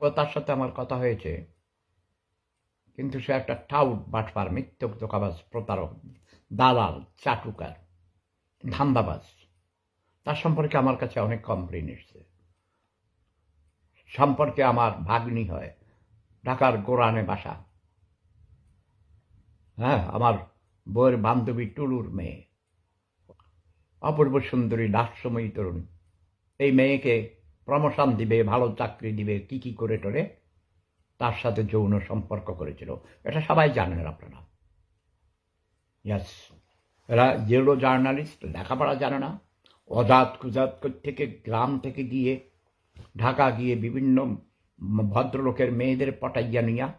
ও তার সাথে আমার কথা হয়েছে। কিন্তু সে একটা টাউট বাটপার মিথ্যক দোকাবাজ প্রতারক, দালাল, চাটুকার, ধান্দাবাজ। তার সম্পর্কে আমার কাছে অনেক কমপ্লেন এসছে। সম্পর্কে আমার ভাগ্নি হয়, ঢাকার গোরানে বাসা। হ্যাঁ আমার বউয়ের বান্ধবী টুলুর মেয়ে। অপূর্ব সুন্দরী লাস্যময়ী তরুণী। এই মেয়েকে প্রমোশন দিবে, ভালো চাকরি দিবে, কি কি করে টরে তার সাথে যৌন সম্পর্ক করেছিল। এটা সবাই জানেন আপনারা। ইয়াস এরা জেরো জার্নালিস্ট, লেখাপড়া জানে না। অজাত কুজাত থেকে গ্রাম থেকে গিয়ে ঢাকা গিয়ে বিভিন্ন ভদ্রলোকের মেয়েদের পটাইয়া নিয়া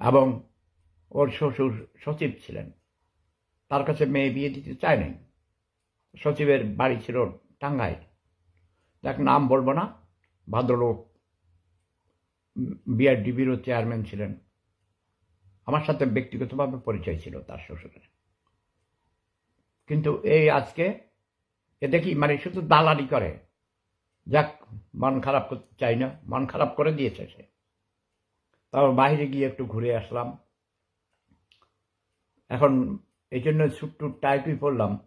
এবং ওর শ্বশুর সচিব ছিলেন। তার কাছে মেয়ে বিয়ে দিতে চায় নাই। সচিবের বাড়ি ছিল টাঙ্গাইল। দেখ নাম বলব না, ভদ্রলোক, বিআরডিবিরও চেয়ারম্যান ছিলেন। আমার সাথে ব্যক্তিগতভাবে পরিচয় ছিল তার শ্বশুরের। কিন্তু এই আজকে এ দেখি মানে শুধু দালালি করে। যাক, মন খারাপ করতে চাই না, মন খারাপ করে দিয়েছে সে। তারপর বাইরে গিয়ে একটু ঘুরে আসলাম। এখন এই জন্য ছুট্টু টাইপই পড়লাম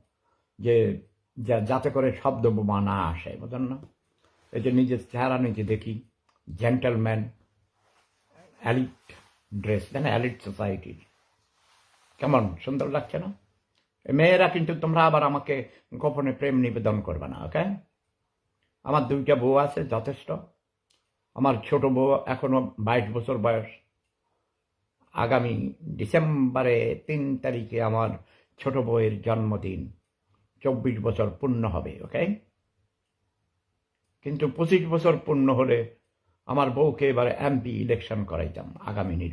যে যা- যাতে করে শব্দ বোমা না আসে, বুঝলেন না? এই যে নিজের চেহারা নিজে দেখি জেন্টেলম্যান অ্যালিট ড্রেস তাই না? অ্যালিট সোসাইটির কেমন? সুন্দর লাগছে না? মেয়েরা কিন্তু তোমরা আবার আমাকে গোপনে প্রেম নিবেদন করবে না ওকে আমার দুইটা বউ আছে, যথেষ্ট। আমার ছোট বউ এখনও বাইশ বছর বয়স। আগামী ডিসেম্বরে তিন তারিখে আমার ছোট বউয়ের জন্মদিন। চব্বিশ বছর পূর্ণ হবে ওকে কিন্তু পঁচিশ বছর পূর্ণ হলে আমার বউকে এবারে এমপি ইলেকশন করাইতাম, আগামী নির্বাচন।